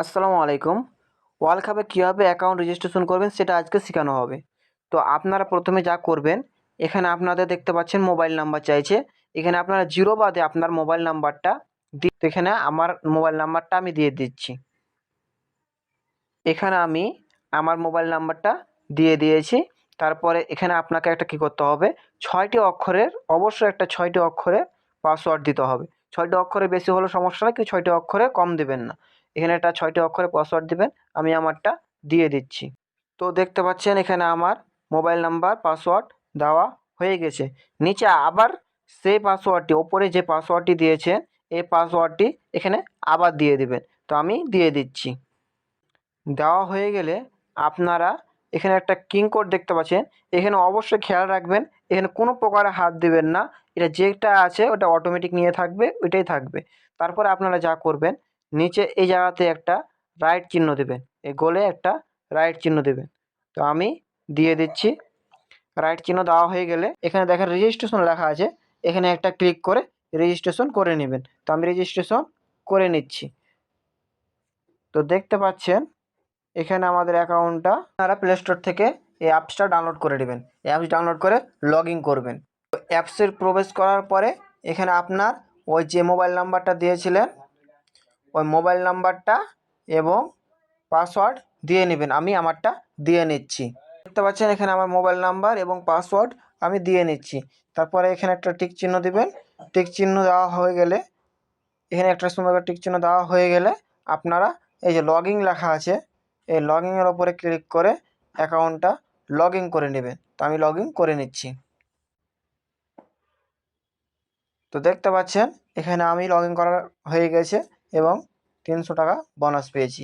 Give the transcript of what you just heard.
আসসালামু আলাইকুম। ওয়ার্ল্ড কাপে কীভাবে অ্যাকাউন্ট রেজিস্ট্রেশন করবেন সেটা আজকে শেখানো হবে। তো আপনারা প্রথমে যা করবেন, এখানে আপনাদের দেখতে পাচ্ছেন মোবাইল নাম্বার চাইছে। এখানে আপনারা জিরো বাদে আপনার মোবাইল নাম্বারটা দি- তো এখানে আমার মোবাইল নাম্বারটা আমি দিয়ে দিচ্ছি। এখানে আমি আমার মোবাইল নাম্বারটা দিয়ে দিয়েছি। তারপরে এখানে আপনাকে একটা কী করতে হবে, ছয়টি অক্ষরের অবশ্যই একটা ছয়টি অক্ষরের পাসওয়ার্ড দিতে হবে। ছয়টি অক্ষরে বেশি হলে সমস্যা নেই কেউ ছয়টি অক্ষরে কম দেবেন না। এখানে একটা ছয়টি অক্ষরে পাসওয়ার্ড দেবেন, আমি আমারটা দিয়ে দিচ্ছি। তো দেখতে পাচ্ছেন এখানে আমার মোবাইল নাম্বার পাসওয়ার্ড দেওয়া হয়ে গেছে। নিচে আবার সেই পাসওয়ার্ডটি ওপরে যে পাসওয়ার্ডটি দিয়েছেন, এই পাসওয়ার্ডটি এখানে আবার দিয়ে দিবেন। তো আমি দিয়ে দিচ্ছি। দেওয়া হয়ে গেলে আপনারা এখানে একটা কিং কোড দেখতে পাচ্ছেন। এখানে অবশ্যই খেয়াল রাখবেন, এখানে কোনো প্রকারে হাত দিবেন না। এটা যেটা আছে ওটা অটোমেটিক নিয়ে থাকবে, ওইটাই থাকবে। তারপরে আপনারা যা করবেন নিচে এই জায়গাতে একটা রাইট চিহ্ন দেবেন। এই গোলে একটা রাইট চিহ্ন দেবেন। তো আমি দিয়ে দিচ্ছি। রাইট চিহ্ন দেওয়া হয়ে গেলে এখানে দেখেন রেজিস্ট্রেশন লেখা আছে। এখানে একটা ক্লিক করে রেজিস্ট্রেশন করে নেবেন। তো আমি রেজিস্ট্রেশন করে নিচ্ছি। তো দেখতে পাচ্ছেন, এখানে আমাদের অ্যাকাউন্টটা আপনারা প্লে স্টোর থেকে এই অ্যাপসটা ডাউনলোড করে নেবেন। অ্যাপস ডাউনলোড করে লগ করবেন। তো অ্যাপসের প্রবেশ করার পরে এখানে আপনার ওই যে মোবাইল নাম্বারটা দিয়েছিলেন ওই মোবাইল নাম্বারটা এবং পাসওয়ার্ড দিয়ে নেবেন। আমি আমারটা দিয়ে নিচ্ছি। দেখতে পাচ্ছেন এখানে আমার মোবাইল নাম্বার এবং পাসওয়ার্ড আমি দিয়ে নিচ্ছি। তারপরে এখানে একটা টিক চিহ্ন দিবেন। টিক চিহ্ন দেওয়া হয়ে গেলে, এখানে একটা সুন্দর টিক চিহ্ন দেওয়া হয়ে গেলে আপনারা এই যে লগ লেখা আছে, এই লগ ইনের ওপরে ক্লিক করে অ্যাকাউন্টটা লগ করে নেবেন। তো আমি লগ করে নিচ্ছি। তো দেখতে পাচ্ছেন এখানে আমি লগ করা হয়ে গেছে। এবং তিনশো টাকা বোনাস পেয়েছি।